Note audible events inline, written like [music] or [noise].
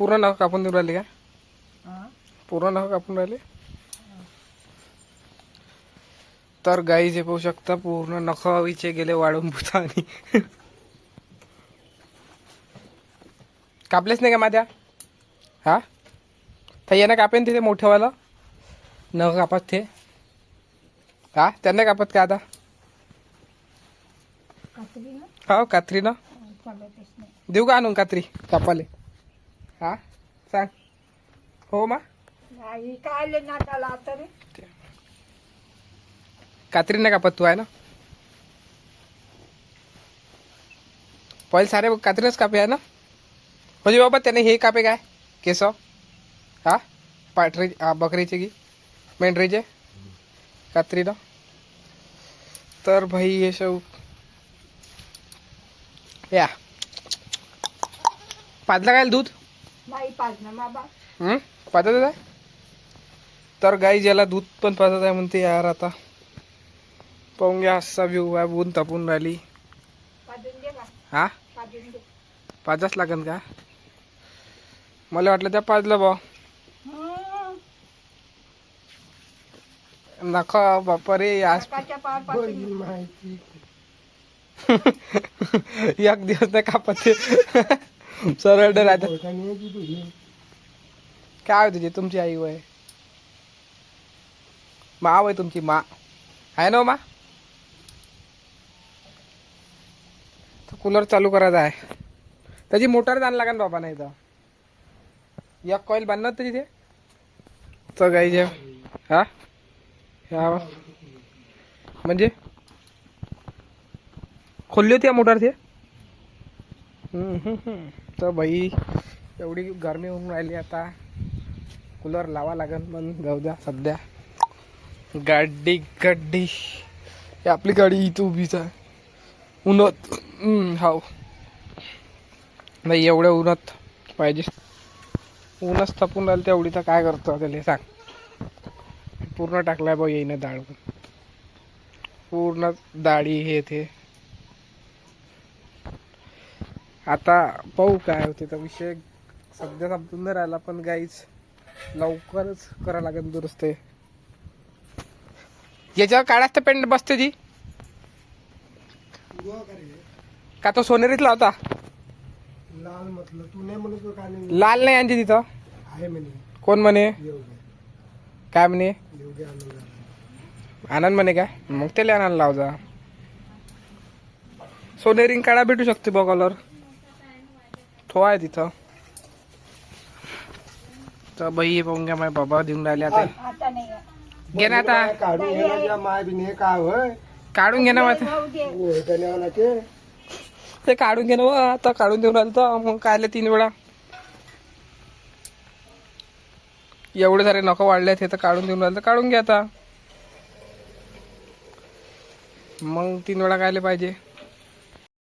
पूर्ण नख कापून देऊन राहिले का? पूर्ण नख कापून राहिले? तर गाई जे पाहू शकता पूर्ण नख हवीचे गेले वाढून आणि कापलेच नाही का माझ्या हा? तर येणं कापेन तिथे मोठंवालं? नख कापत ते. हा? त्यांना कापत का आता? कात्री ना? हो कात्री ना? देऊ का आणून कात्री? कापाले. हा? सांग. हो मा? नाही काय आले नाटाला आता रे? कात्री नाही कापत तू आहे ना? पहिले सारे कात्रीनच कापे आहे ना? म्हणजे बाबा त्याने हे कापे काय? केस? हा? पाठरी हा, बकरीचे की? मेंढरीचे? कात्रीनं तर भाई हे शव. या. पाजला काय दूध? नाही पाजणं बाबा हं? पाजत आहे? तर गाई ज्याला दूध पण पाजत आहे म्हणते यार आता. पाहून घ्या असा व्ह्यू आहे ऊन तापून राहिली. पाजून दे बा हा? पाजून दे पाजाच लागन का? मला वाटलं त्या पाजलं बा हं. नका बापरे आज सकाळच्या पार पाजून [laughs] एक दिवस नाही कापत ते सरळ राहत काय होते तुझी तुमची आई वय. मा वय तुमची मा. आहे ना हो मा? कूलर चालू करायचा आहे. त्याची मोटर जाण लागेल बाबा नाही तर. एक कॉईल बांधणार त्याची ते तर गाई जे हा? ह्या म्हणजे? खोलली होती मोटर ते हम्म, हम्म, हम्म. तर बाई एवढी गरमी होऊन राहिली आता. कूलर लावा लागेल पण जाऊ द्या सध्या. गाडी गाडी आपली गाडी इथं उभीच आहे. उन्हात. हाव. नाही एवढ्या उन्हात पाहिजे. ऊनच तापून राहिलं तेवढी तर काय करतो त्याला सांग. पूर्ण टाकलाय बा येईन डाळ पूर्ण दाढी हे ते. आता पाहू काय होते तर विषय सध्या समजून नाही राहिला पण गाईच लवकरच करा लागेल दुरुस्त. याच्यावर काढाच तर पेंट बसते ती. का तो सोनेरीतला होता? लाल म्हटलं तू नाही म्हणत होता का नाही लाल नाही आणते तिथं आहे म्हणे. कोण म्हणे? काय म्हणे. आनंद म्हणे काय? मग त्याला आणायला लाव जा. सोनेरिंग काढा भेटू शकते बघ कलर तो आहे तिथं. तर बाई हे पाहून घ्या माझ्या बाबा देऊन राहिले आता. आता. घे ना आता. काढून घे ना ज्या माय बिने काय होय? काढून घे ना होय का नाही म्हणा ते ते काढून घे ना बा. आता काढून देऊन राहिलं तर मग कायले तीन वेळा. एवढे सारे नखं वाढले ते तर काढून देऊन राहिलं तर काढून घ्या आता. मग तीन वेळा कायले पाहिजे?